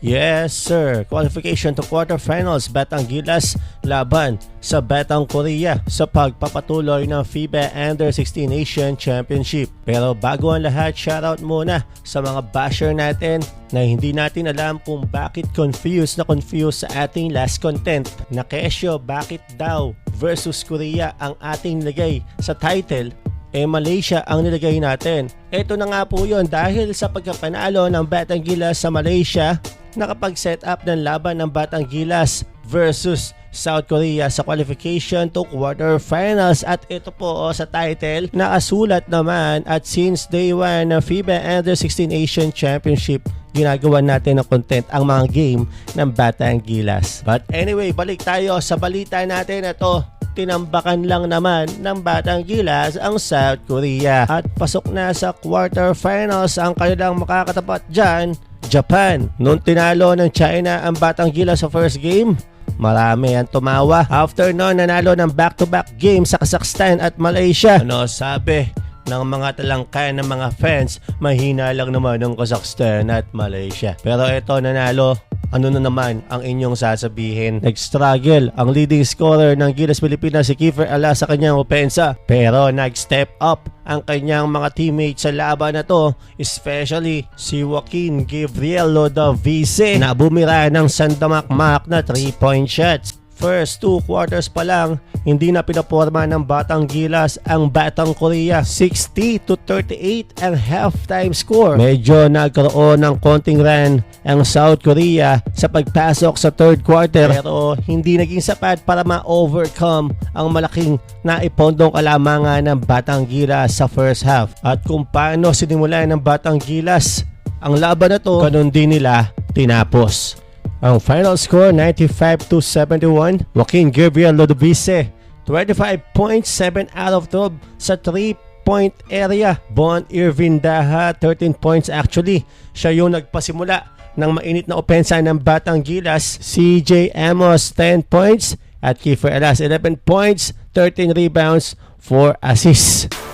Yes, sir. Qualification to quarterfinals Batang Gilas laban sa Batang Korea sa pagpapatuloy ng FIBA Under 16 Asian Championship. Pero bago ang lahat, shoutout muna sa mga basher natin na hindi natin alam kung bakit confused na confused sa ating last content na kesyo bakit daw versus Korea ang ating nilagay sa title eh Malaysia ang nilagay natin. Ito na nga po yun dahil sa pagkapanalo ng Batang Gilas sa Malaysia, nakapag-set up ng laban ng Batang Gilas versus South Korea sa qualification to quarterfinals. At ito po oh, sa title nakasulat naman at since day 1 ng FIBA Under 16 Asian Championship ginagawa natin ng content ang mga game ng Batang Gilas. But anyway, balik tayo sa balita natin. Ito tinambakan lang naman ng Batang Gilas ang South Korea. At pasok na sa quarterfinals ang kanilang makakatapat dyan, Japan. Noong tinalo ng China ang Batang Gilas sa first game, Marami ang tumawa. After noon, nanalo ng back-to-back game sa Kazakhstan at Malaysia. Ano sabi ng mga talangkan ng mga fans, mahina lang naman ng Kazakhstan at Malaysia. Pero ito, nanalo ano na naman ang inyong sasabihin? Nag-struggle ang leading scorer ng Gilas Pilipinas si Kiefer Ala sa kanyang opensa. Pero nag-step up ang kanyang mga teammates sa laban na to, especially si Joaquin Gabriel Lodovice na bumira ng sandamakmak na 3-point shots. First two quarters pa lang, hindi na pinaporma ng Batang Gilas ang Batang Korea. 60 to 38 ang halftime score. Medyo nagkaroon ng konting run ang South Korea sa pagpasok sa third quarter pero hindi naging sapat para ma-overcome ang malaking naipondong kalamangan ng Batang Gilas sa first half. At kung paano sinimulan ng Batang Gilas ang laban na to, ganun din nila tinapos. Ang final score 95 to 71. Joaquin Gabriel Lodovice 25.7 out of 12 sa 3 point area. Bon Irvin Daha 13 points actually. Siya yung nagpasimula ng mainit na opensa ng Batang Gilas. CJ Amos 10 points at Kiefer Elas 11 points, 13 rebounds, 4 assists.